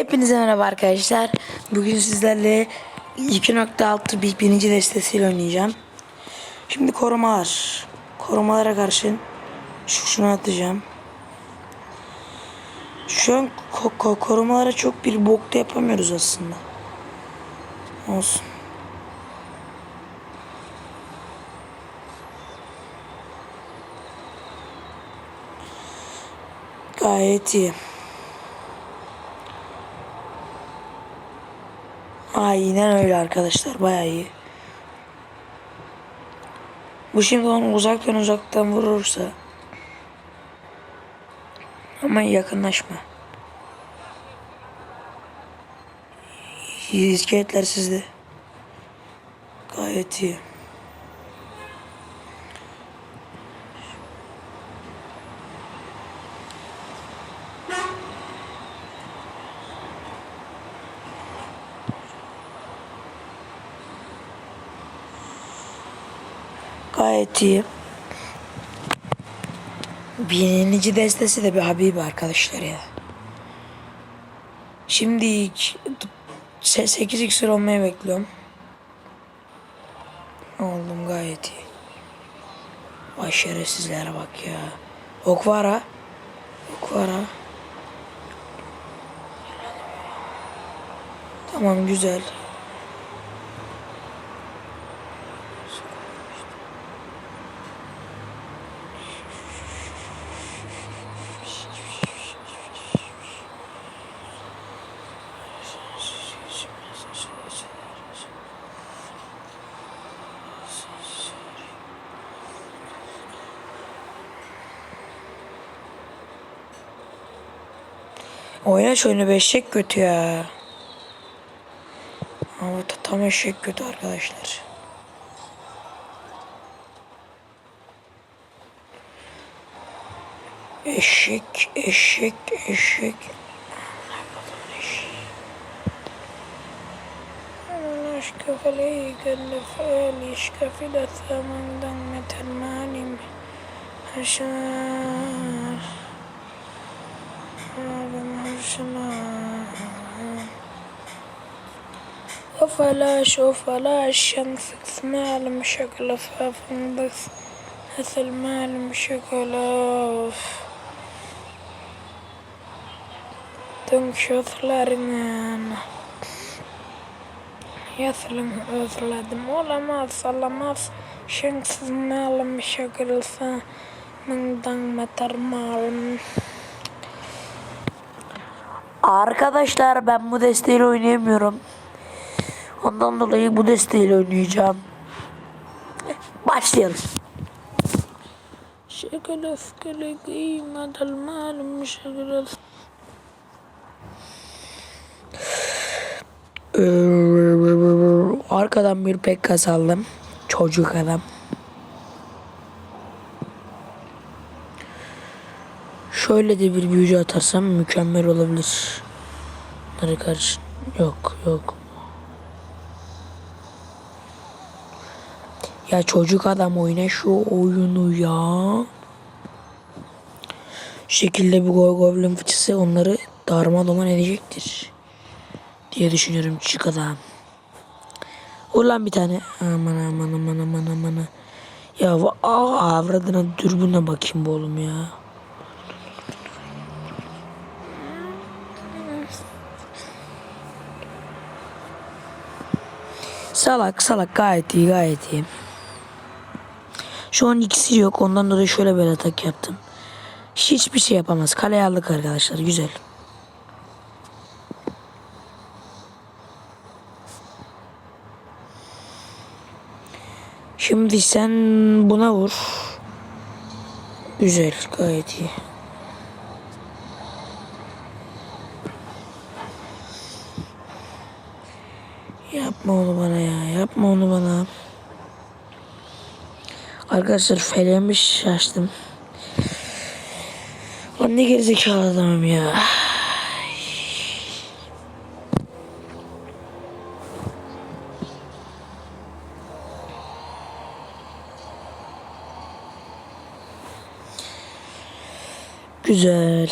Hepinize merhaba arkadaşlar. Bugün sizlerle 2.6 bir birinci destesiyle oynayacağım. Şimdi korumalar. Korumalara karşı şu şunu atacağım. Şu an ko- ko- korumalara çok bir bok da yapamıyoruz aslında. Olsun. Gayet iyi. Aynen öyle arkadaşlar bayağı iyi. Bu şimdi onu uzaktan uzaktan vurursa ama yakınlaşma. İskeletler sizde. Gayet iyi. Gayet iyi. Birinci destesi de bir Habibi arkadaşlar ya. Şimdi ilk 8 iksir olmayı bekliyorum. Oldum gayet iyi. Vay şerefsizlere bak ya. Ok var ha. Ok var ha. Tamam güzel. Oynaş oyunu be eşek kötü ya. Ama ta- tam eşek kötü arkadaşlar. Eşek, eşek, eşek. Aşkı feleyken nefeli şkafile thamandan metel malim haşar. Adam السماء وفلاش وفلاش شمس المشكلة مشكلة فافندس هذا المال مشكلة تنشط لرنان يسلم أزلا ولا ما سلمس شنكس مال مشكلة من دم مترمال Arkadaşlar ben bu desteğiyle oynayamıyorum. Ondan dolayı bu desteğiyle oynayacağım. Başlayalım. Şekil öfkeli kıymet el malum şekil Arkadan bir pek aldım. Çocuk adam. Şöyle de bir büyücü atarsam mükemmel olabilir. Bunlara karşı yok yok. Ya çocuk adam oyna şu oyunu ya. Şekilde bir go goblin fıçısı onları darmadağın edecektir. Diye düşünüyorum küçük adam. Ulan bir tane. Aman aman aman aman aman. Ya avradına dürbüne bakayım bu oğlum ya. Salak salak gayet iyi gayet iyi. Şu an ikisi yok ondan dolayı şöyle bir atak yaptım. Hiçbir şey yapamaz. Kaleye aldık arkadaşlar güzel. Şimdi sen buna vur. Güzel gayet iyi. Yapma onu bana ya. Yapma onu bana. Arkadaşlar feleğimi şaştım. Lan ne gerizekalı adamım ya. Güzel.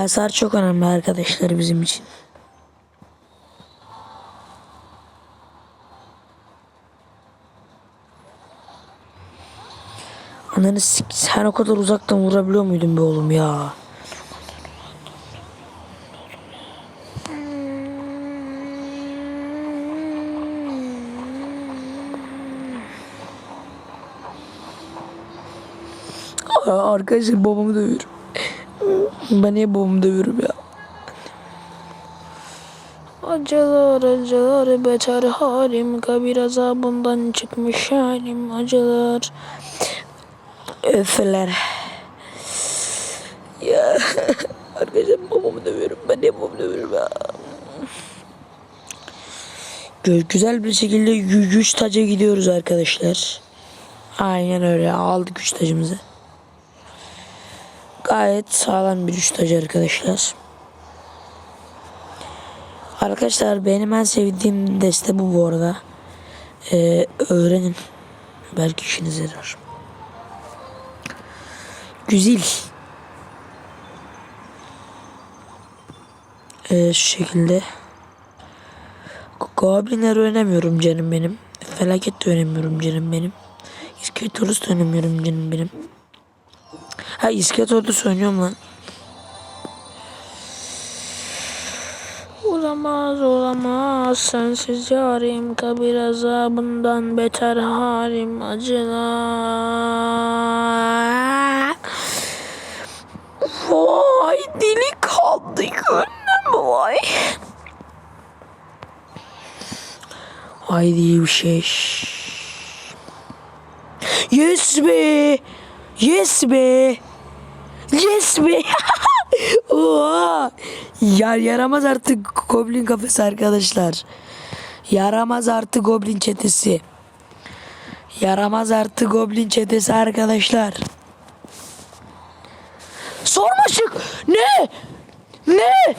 Hasar çok önemli arkadaşlar bizim için. Ananı sen o kadar uzaktan vurabiliyor muydun be oğlum ya? Arkadaşlar babamı dövüyorum. Ben niye babamı dövüyorum ya? Acılar acılar beter halim. Kabir azabından çıkmış halim. Acılar. Öfeler Ya Arkadaşlar babamı dövüyorum. Ben niye babamı dövüyorum ya? Güzel bir şekilde gü- güç taca gidiyoruz arkadaşlar. Aynen öyle. Aldık güç tacımızı Gayet sağlam bir tacı arkadaşlar Arkadaşlar benim en sevdiğim deste bu bu arada. Ee, öğrenin. Belki işinize yarar. Güzel. Ee, şu şekilde. Goblinleri oynamıyorum canım benim. Felaket de oynamıyorum canım benim. İskeletorus da oynamıyorum canım benim. Ha İskeletorus oynuyorum lan. Olamaz olamaz sensiz yarim kabir azabından beter halim acılar. Vay dili kaldı gönlüm vay. Haydi bir şey. Yes be. Yes be. Yes be. Yar yaramaz artık goblin kafesi arkadaşlar. Yaramaz artık goblin çetesi. Yaramaz artık goblin çetesi arkadaşlar. Sormaşık. Ne? Ne?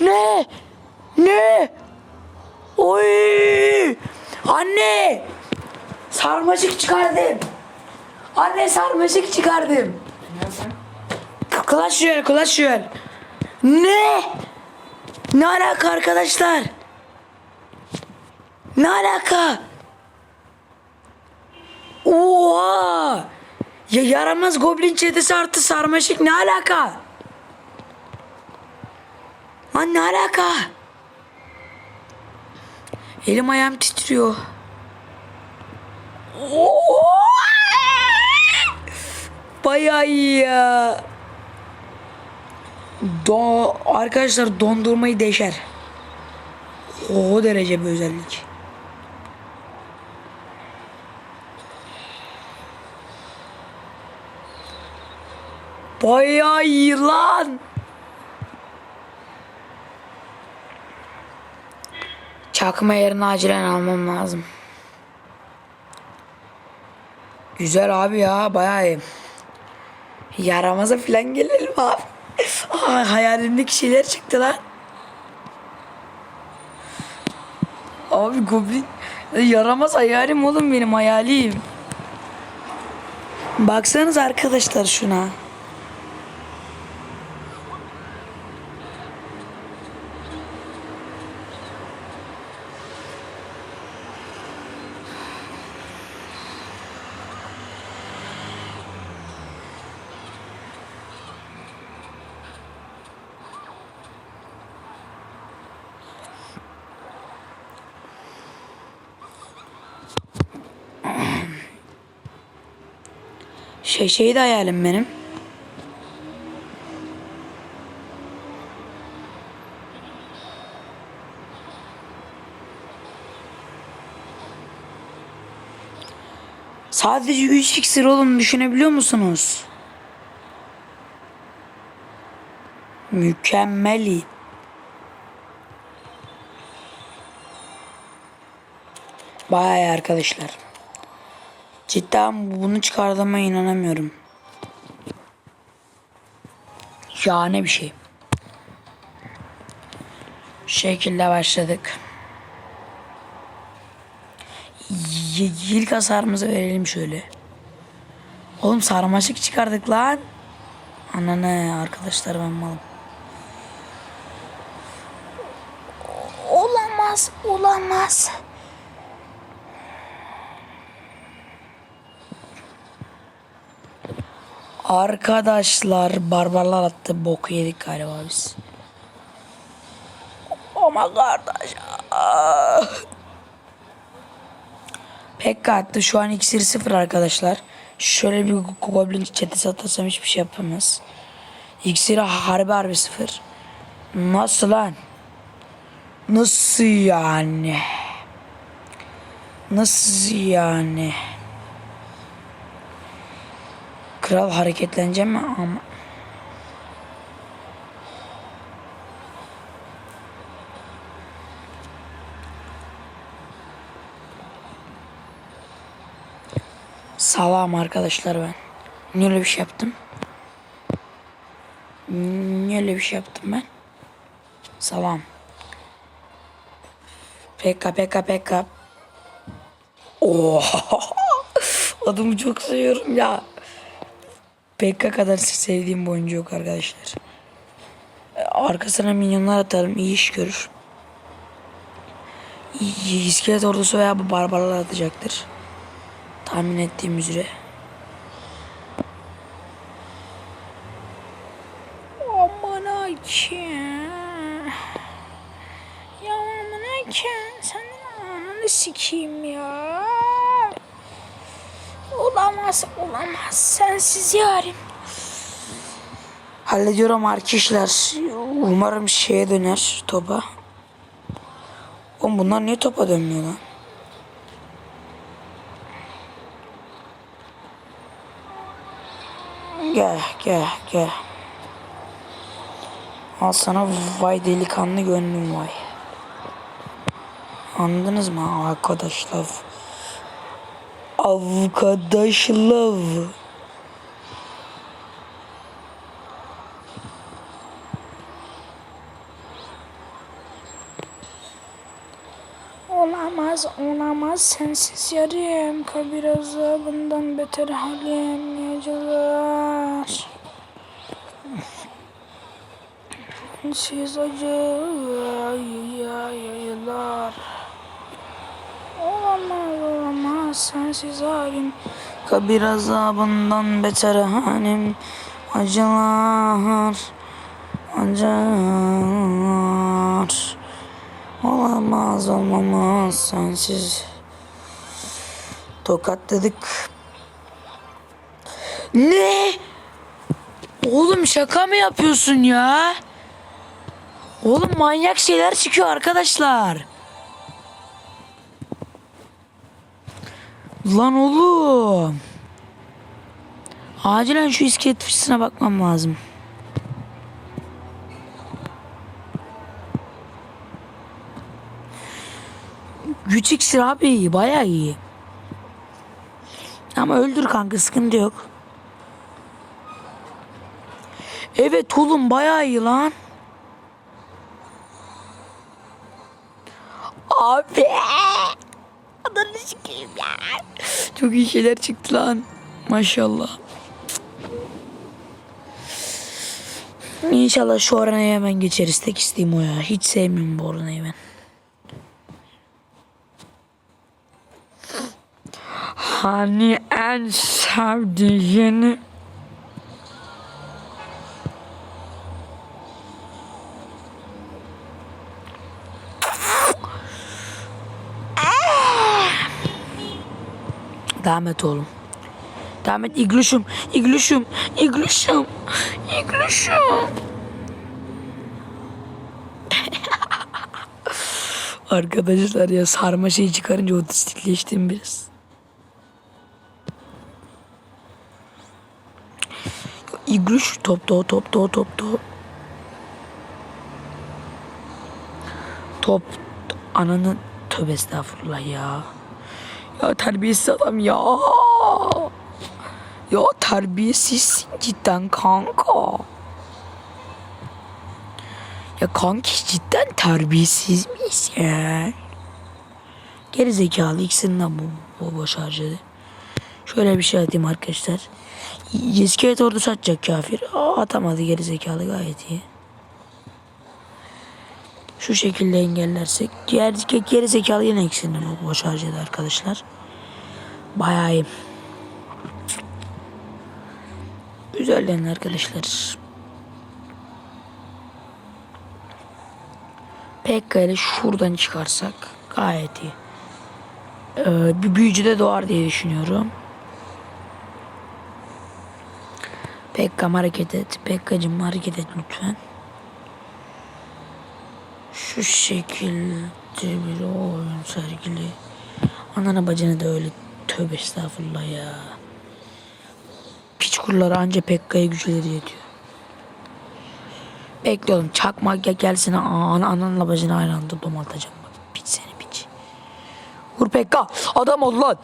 Ne? Ne? Oy! Anne! Sarmaşık çıkardım. Anne sarmaşık çıkardım. Clash Royale, Clash Royale. Ne? Ne alaka arkadaşlar? Ne alaka? Oha! Ya yaramaz goblin çetesi artı sarmaşık ne alaka? Lan ne alaka? Elim ayağım titriyor. Bayağı iyi ya. Do arkadaşlar dondurmayı deşer. O derece bir özellik. Bayağı iyi lan. Çakma yerini acilen almam lazım. Güzel abi ya bayağı iyi. Yaramaza falan gelelim abi. Ay, hayalimdeki şeyler çıktı lan. Abi goblin yaramaz hayalim oğlum benim hayalim. Baksanız arkadaşlar şuna. Şey şey de hayalim benim. Sadece 3 iksir oğlum düşünebiliyor musunuz? Mükemmeli. İyi arkadaşlar. Cidden bunu çıkardığıma inanamıyorum. Şahane bir şey. Şu şekilde başladık. Y ilk hasarımızı verelim şöyle. Oğlum sarmaşık çıkardık lan. Ananı arkadaşlar ben malım. Olamaz, olamaz. Arkadaşlar barbarlar attı boku yedik galiba biz. Ama kardeş. ah. Pekka attı şu an iksir sıfır arkadaşlar. Şöyle bir goblin çetesi atarsam hiçbir şey yapamaz. İksiri harbi harbi sıfır. Nasıl lan? Nasıl yani? Nasıl yani? Kral hareketlenecek mi ama? Salam arkadaşlar ben. Niye öyle bir şey yaptım? Niye öyle bir şey yaptım ben? Salam. Pekka pekka pekka. Oha. Adımı çok seviyorum ya. Pekka kadar sevdiğim bir oyuncu yok arkadaşlar. E, Arkasına minyonlar atarım iyi iş görür. İskelet ordusu veya bu barbarlar atacaktır. Tahmin ettiğim üzere. Aman Ayken. Ya aman Ayken. Senin ananı sikeyim ya. Olamaz. Sensiz yarim. Hallediyorum arkadaşlar. Umarım şeye döner topa. Oğlum bunlar niye topa dönmüyor lan? Gel gel gel. Al sana vay delikanlı gönlüm vay. Anladınız mı arkadaşlar? Arkadaşlar. Olamaz, olamaz sensiz yarım. Kabir azabından beter halim yacılar. Siz acı yayılar. Olamaz, olamaz sensiz halim. Kabir azabından beter halim acılar. Acılar. Olamaz olmamaz sensiz. Tokatladık. Ne? Oğlum şaka mı yapıyorsun ya? Oğlum manyak şeyler çıkıyor arkadaşlar. Lan oğlum. Acilen şu iskelet fıçısına bakmam lazım. Güç iksir abi iyi, bayağı iyi. Ama öldür kanka sıkıntı yok. Evet oğlum bayağı iyi lan. Abi. Adını sikeyim ya. Çok iyi şeyler çıktı lan. Maşallah. İnşallah şu oranaya hemen geçeriz. Tek isteğim o ya. Hiç sevmiyorum bu oranayı ben. Hani en sevdiğini Devam et oğlum. Devam et igluşum, igluşum, igluşum. Arkadaşlar ya sarma şeyi çıkarınca otistikleştim biraz. İgluş top top top top top top. Top ananı tövbe estağfurullah ya. Ya terbiyesiz adam ya. Ya terbiyesizsin cidden kanka. Ya kanki cidden terbiyesiz misin? Geri zekalı ikisinden bu, bu boş harcadı. Şöyle bir şey atayım arkadaşlar. İskelet ordusu atacak kafir. Aa, atamadı geri zekalı gayet iyi. Şu şekilde engellersek. Diğer geri zekalı yine ikisini boş harcadı arkadaşlar. Bayağı iyi. Güzel yani arkadaşlar. Pekka ile şuradan çıkarsak gayet iyi. Ee, bir büyücü de doğar diye düşünüyorum. Pekka'm hareket et. Pekka'cım hareket et lütfen. Şu şekilde bir oyun sergili. Anana bacını da öyle tövbe estağfurullah ya. Piç kuruları anca Pekka'ya güçleri yetiyor. Bekle oğlum çakmak ya gelsin ana ananla bacını aynı anda domaltacağım. Piç seni piç. Vur Pekka adam ol lan.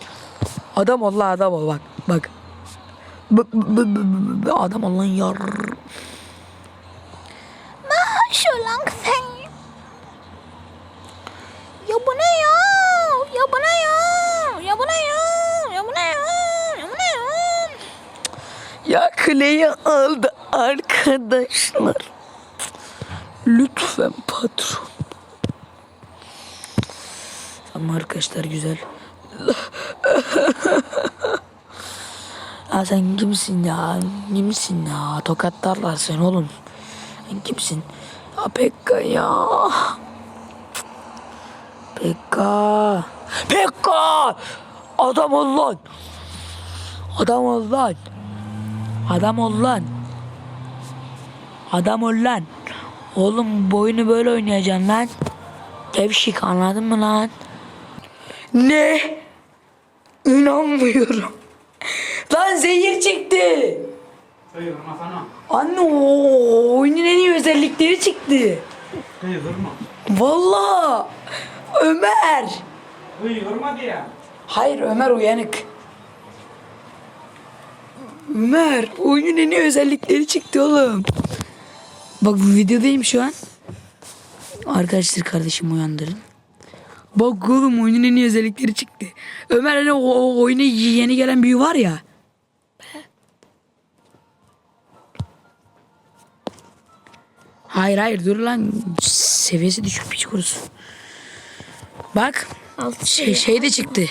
Adam ol lan adam ol bak bak. B- b- b- b- adam ol lan yar. Şu lan sen. Ya bu ne ya? Ya bu ne ya? Ya bu ne ya? Ya bu ne ya? Ya bu ne ya? Clay aldı arkadaşlar. Lütfen patron. Ama arkadaşlar güzel. ya sen kimsin ya? Kimsin ya? Tokatlarlar sen oğlum. Sen kimsin? Ya Pekka ya. Pekka. Pekka! Adam ol lan. Adam ol lan. Adam ol lan. Adam ol lan. Oğlum bu oyunu böyle oynayacaksın lan. Gevşik anladın mı lan? Ne? İnanmıyorum. Lan zehir çıktı. Hayır vurma. Anne o oyunun en iyi özellikleri çıktı. Hayır vurma. Vallahi Ömer. Hayır vurma diye. Hayır Ömer uyanık. Ömer oyunun en iyi özellikleri çıktı oğlum. Bak bu videodayım şu an. Arkadaşlar kardeşim uyandırın. Bak oğlum oyunun en iyi özellikleri çıktı. Ömer hani o, o oyuna yeni gelen büyü var ya. Hayır hayır dur lan seviyesi düşük piç kurusu. Bak şey, şey de çıktı.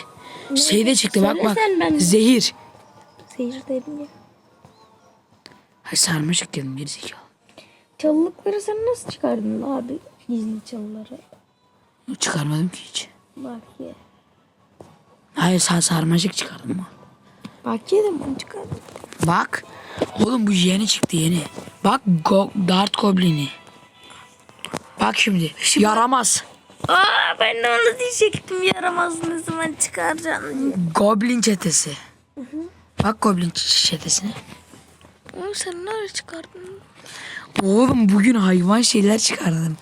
Şey de çıktı bak bak. Zehir. Seyir dedim ya. Hay sarmaşık dedim bir zekalı. Çalılıkları sen nasıl çıkardın abi? Gizli çalıları. Çıkarmadım ki hiç. Bak ya. Hayır sar sarmaşık çıkardım mı? Bak yedim onu çıkardım. Bak. Oğlum bu yeni çıktı yeni. Bak go, Dart Goblin'i. Bak şimdi. Yaramaz. Aa ben de onu diyecektim yaramaz ne zaman çıkaracaksın diye. Goblin çetesi. Bak Goblin çetesine. Oğlum sen nerede çıkardın? Oğlum bugün hayvan şeyler çıkardım.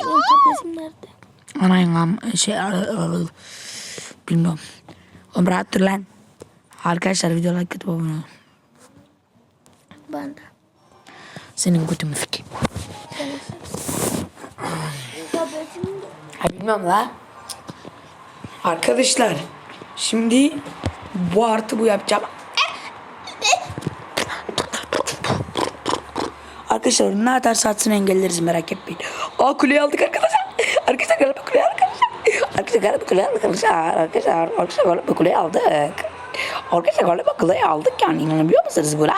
Kafesim nerede? Anayın şey bilmiyorum. Oğlum rahat dur lan. Arkadaşlar videolar kötü abone olun. Ben de. Senin kötü müfik. Kafesim Ha bilmiyorum la. Arkadaşlar şimdi bu artı bu yapacağım. Arkadaşlar ne atarsa atsın engelleriz merak etmeyin. Aa kuleyi aldık arkadaşlar. Arkadaşlar galiba kuleyi aldık arkadaşlar. Arkadaşlar galiba kuleyi aldık arkadaşlar. Arkadaşlar arkadaşlar galiba kuleyi aldık. Arkadaşlar galiba kuleyi aldık yani inanabiliyor musunuz buna?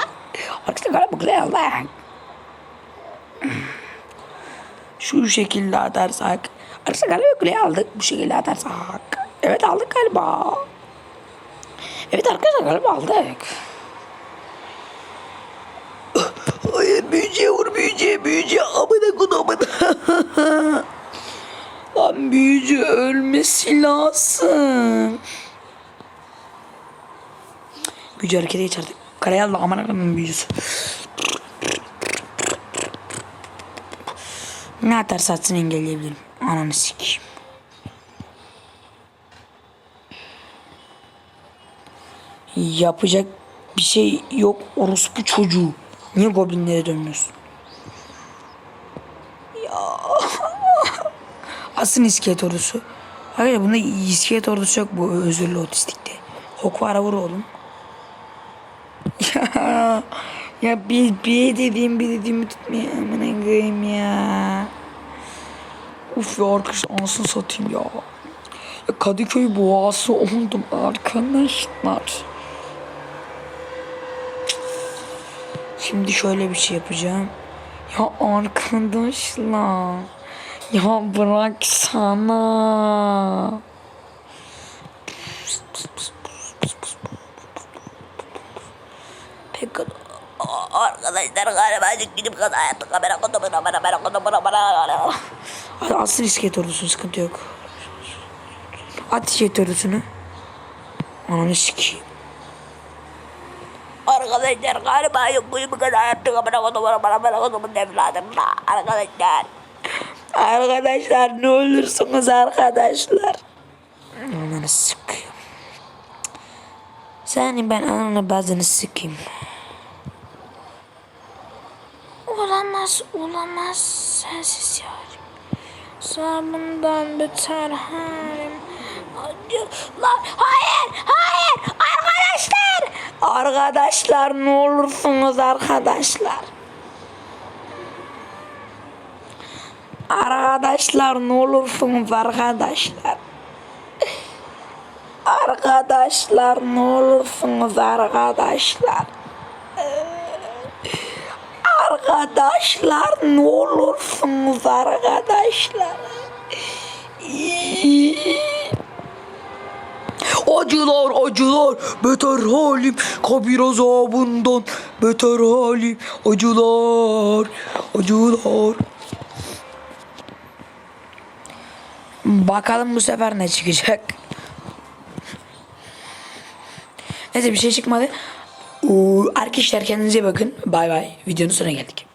Arkadaşlar galiba kuleyi aldık. Şu şekilde atarsak. Arkadaşlar galiba kuleyi aldık. Bu şekilde atarsak. Evet aldık galiba. Evet arkadaşlar galiba aldık. Hayır büyücüye vur büyücüye büyücüye amına kodamına. Lan büyücü ölmesi lazım. Büyücü harekete geçerdi. Karaya aldı amına kodamın büyücüsü. Ne atarsa atsın engelleyebilirim. Ananı sikeyim. Yapacak bir şey yok orospu çocuğu. Niye goblinlere dönmüyorsun? Ya. Asın iskelet ordusu. Arkadaşlar bunda iskelet ordusu yok bu özürlü otistikte. Hokvara vur oğlum. Ya, ya bir, bir dediğim bir dediğimi tutmuyor. Aman koyayım ya. Uf ya arkadaşlar anasını satayım ya. ya Kadıköy boğası oldum arkadaşlar. Şimdi şöyle bir şey yapacağım. Ya arkadaşlar. Ya bıraksana. Pek Arkadaşlar galiba gidip kaza yaptık. Kamera kodu bana bana bana kodu bana bana. Hadi atsın iskelet ordusunu sıkıntı yok. At iskelet ordusunu. Ananı sikeyim. Arkadaşlar galiba yok bu bir kaza yaptık. Kamera kodu bana bana bana kodu bana evladım. Arkadaşlar. Arkadaşlar ne olursunuz arkadaşlar. Ananı sikeyim. Senin ben ananı bazını sikeyim. Olamaz, olamaz sensiz yarim. Sabundan beter halim. Acılar, hayır, hayır, arkadaşlar. Arkadaşlar ne olursunuz arkadaşlar. Arkadaşlar ne olursunuz arkadaşlar. Arkadaşlar ne olursunuz arkadaşlar. Arkadaşlar ne olursunuz arkadaşlar. Acılar acılar beter halim kabir azabından beter halim acılar acılar Bakalım bu sefer ne çıkacak. Neyse bir şey çıkmadı. Arkadaşlar kendinize bakın. Bay bay. Videonun sonuna geldik.